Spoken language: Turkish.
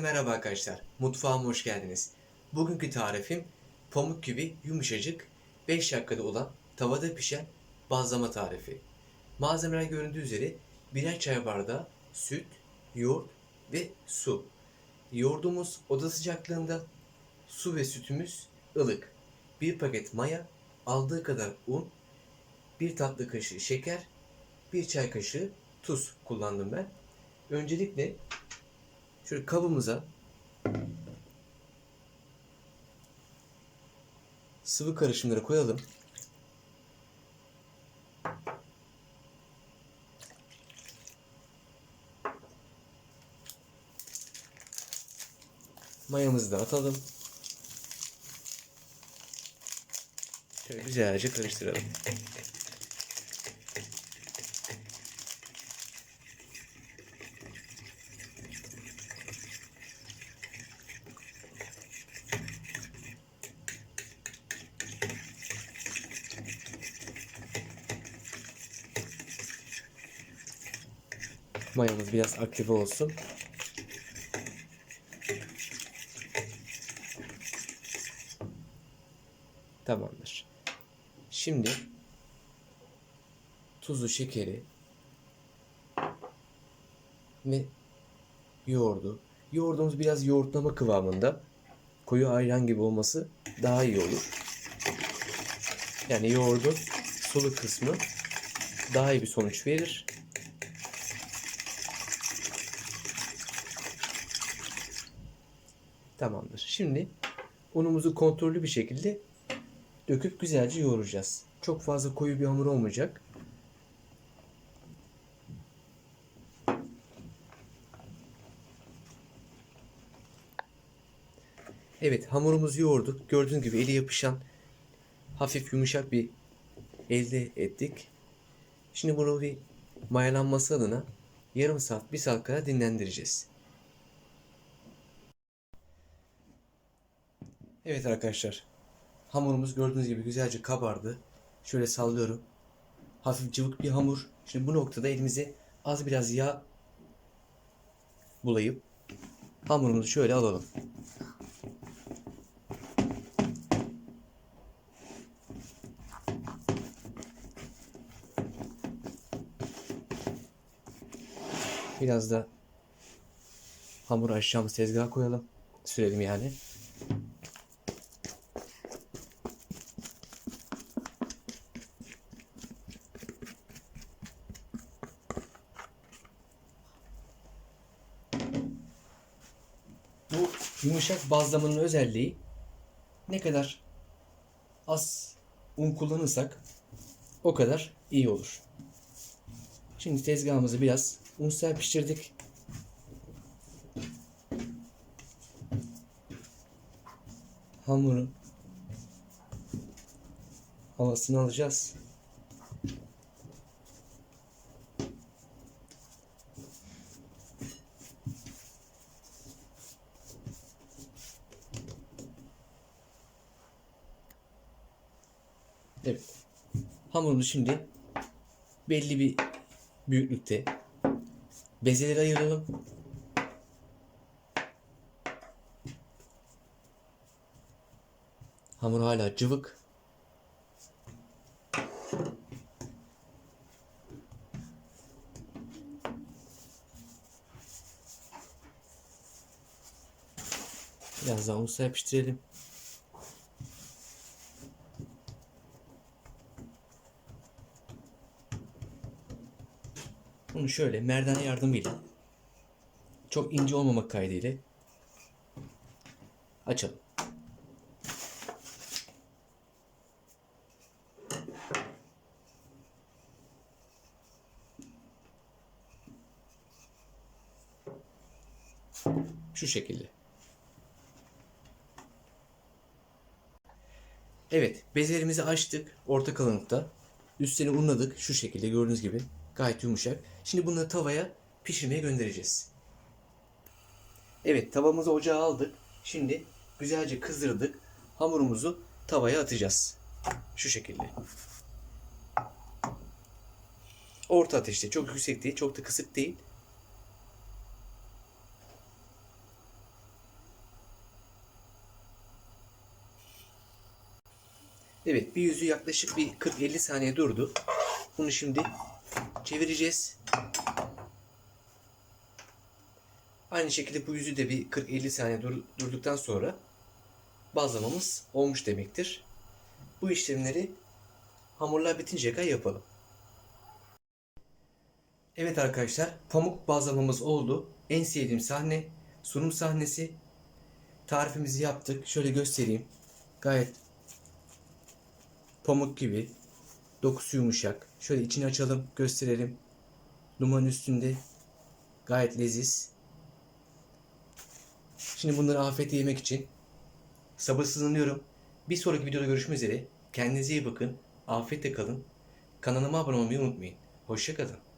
merhaba arkadaşlar. Mutfağıma hoş geldiniz. Bugünkü tarifim pamuk gibi yumuşacık 5 dakikada olan tavada pişen bazlama tarifi. Malzemeler göründüğü üzere birer çay bardağı süt, yoğurt ve su. Yoğurdumuz oda sıcaklığında, su ve sütümüz ılık. Bir paket maya, aldığı kadar un, bir tatlı kaşığı şeker, bir çay kaşığı tuz kullandım ben. Öncelikle Şöyle kabımıza sıvı karışımları koyalım. Mayamızı da atalım. Şöyle güzelce karıştıralım. Mayamız biraz aktive olsun. Tamamdır. Şimdi tuzu, şekeri ve yoğurdu. Yoğurdumuz biraz yoğurtlama kıvamında. Koyu ayran gibi olması daha iyi olur. Yani yoğurdun sulu kısmı daha iyi bir sonuç verir. Tamamdır. Şimdi unumuzu kontrollü bir şekilde döküp güzelce yoğuracağız. Çok fazla koyu bir hamur olmayacak. Evet hamurumuzu yoğurduk. Gördüğünüz gibi eli yapışan hafif yumuşak bir elde ettik. Şimdi bunu bir mayalanması adına yarım saat bir saat kadar dinlendireceğiz. Evet arkadaşlar. Hamurumuz gördüğünüz gibi güzelce kabardı. Şöyle sallıyorum. Hafif cıvık bir hamur. Şimdi bu noktada elimize az biraz yağ bulayıp hamurumuzu şöyle alalım. Biraz da hamur açacağımız tezgaha koyalım. Sürelim yani. Bu yumuşak bazlamanın özelliği ne kadar az un kullanırsak o kadar iyi olur. Şimdi tezgahımızı biraz un serpiştirdik. Hamurun havasını alacağız. Hamurumuzu şimdi belli bir büyüklükte bezeleri ayıralım. Hamur hala cıvık. Biraz daha un serpiştirelim. Bunu şöyle merdane yardımıyla çok ince olmamak kaydıyla açalım. Şu şekilde. Evet, bezelerimizi açtık orta kalınlıkta. Üstlerini unladık şu şekilde gördüğünüz gibi. Gayet yumuşak. Şimdi bunları tavaya pişirmeye göndereceğiz. Evet tavamızı ocağa aldık. Şimdi güzelce kızdırdık. Hamurumuzu tavaya atacağız. Şu şekilde. Orta ateşte. Çok yüksek değil. Çok da kısık değil. Evet bir yüzü yaklaşık bir 40-50 saniye durdu. Bunu şimdi çevireceğiz. Aynı şekilde bu yüzü de bir 40-50 saniye dur- durduktan sonra bazlamamız olmuş demektir. Bu işlemleri hamurlar bitinceye kadar yapalım. Evet arkadaşlar pamuk bazlamamız oldu. En sevdiğim sahne sunum sahnesi. Tarifimizi yaptık. Şöyle göstereyim. Gayet pamuk gibi. Dokusu yumuşak. Şöyle içini açalım gösterelim. Dumanın üstünde. Gayet leziz. Şimdi bunları afiyetle yemek için sabırsızlanıyorum. Bir sonraki videoda görüşmek üzere. Kendinize iyi bakın. Afiyetle kalın. Kanalıma abone olmayı unutmayın. Hoşçakalın.